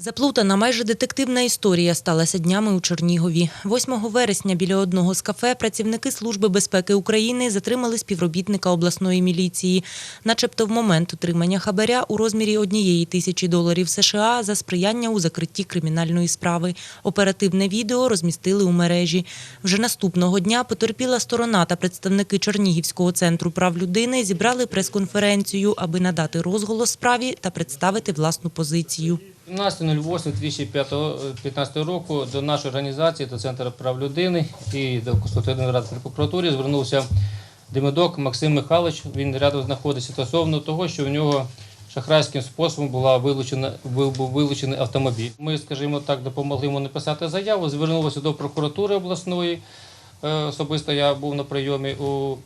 Заплутана майже детективна історія сталася днями у Чернігові. 8 вересня біля одного з кафе працівники Служби безпеки України затримали співробітника обласної міліції, начебто в момент отримання хабаря у розмірі однієї тисячі доларів США за сприяння у закритті кримінальної справи. Оперативне відео розмістили у мережі. Вже наступного дня потерпіла сторона та представники Чернігівського центру прав людини зібрали прес-конференцію, аби надати розголос справі та представити власну позицію. 17.08.2015 року до нашої організації, до Центру прав людини і до Конституційної ради прокуратурі звернувся Демидок Максим Михайлович. Він рядом знаходиться стосовно того, що в нього шахрайським способом була вилучена, був вилучений автомобіль. Ми, скажімо так, допомогли йому написати заяву, звернулися до прокуратури обласної. Е, Особисто я був на прийомі у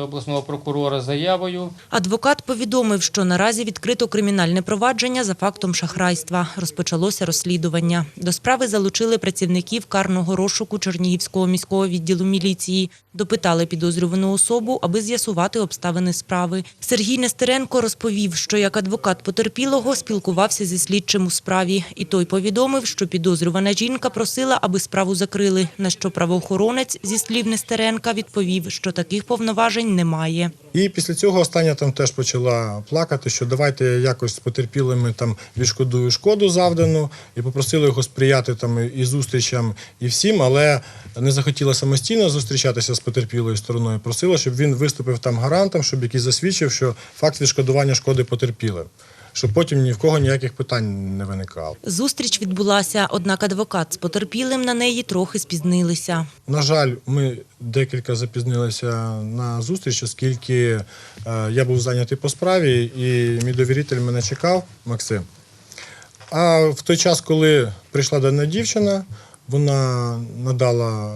обласного прокурора заявою. Адвокат повідомив, що наразі відкрито кримінальне провадження за фактом шахрайства. Розпочалося розслідування. До справи залучили працівників карного розшуку Чернігівського міського відділу міліції. Допитали підозрювану особу, аби з'ясувати обставини справи. Сергій Нестеренко розповів, що як адвокат потерпілого спілкувався зі слідчим у справі. І той повідомив, що підозрювана жінка просила, аби справу закрили. На що правоохоронець, зі слів Нестеренка, відповів, що таких повноважень немає. І після цього остання там теж почала плакати, що давайте якось з потерпілими там відшкодую шкоду завдану, і попросили його сприяти там і зустрічам, і всім, але не захотіла самостійно зустрічатися з потерпілою стороною. Просила, щоб він виступив там гарантом, щоб якийсь засвідчив, що факт відшкодування шкоди потерпілим, щоб потім ні в кого ніяких питань не виникало. Зустріч відбулася, однак адвокат з потерпілим на неї трохи спізнилися. На жаль, ми декілька запізнилися на зустріч, оскільки е, я був зайнятий по справі, і мій довіритель мене чекав, Максим. А в той час, коли прийшла дана дівчина, вона надала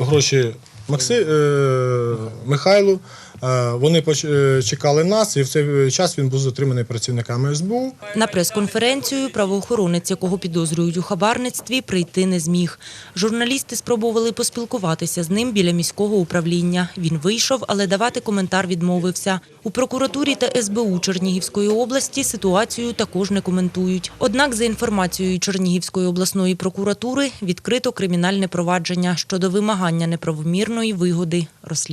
е, гроші Макси, е, Михайлу. Е, Вони е, чекали нас, і в цей час він був затриманий працівниками СБУ. На прес-конференцію правоохоронець, якого підозрюють у хабарництві, прийти не зміг. Журналісти спробували поспілкуватися з ним біля міського управління. Він вийшов, але давати коментар відмовився. У прокуратурі та СБУ Чернігівської області ситуацію також не коментують. Однак, за інформацією Чернігівської обласної прокуратури, відкрито кримінальне провадження щодо вимагання неправомірної вигоди. Розслідування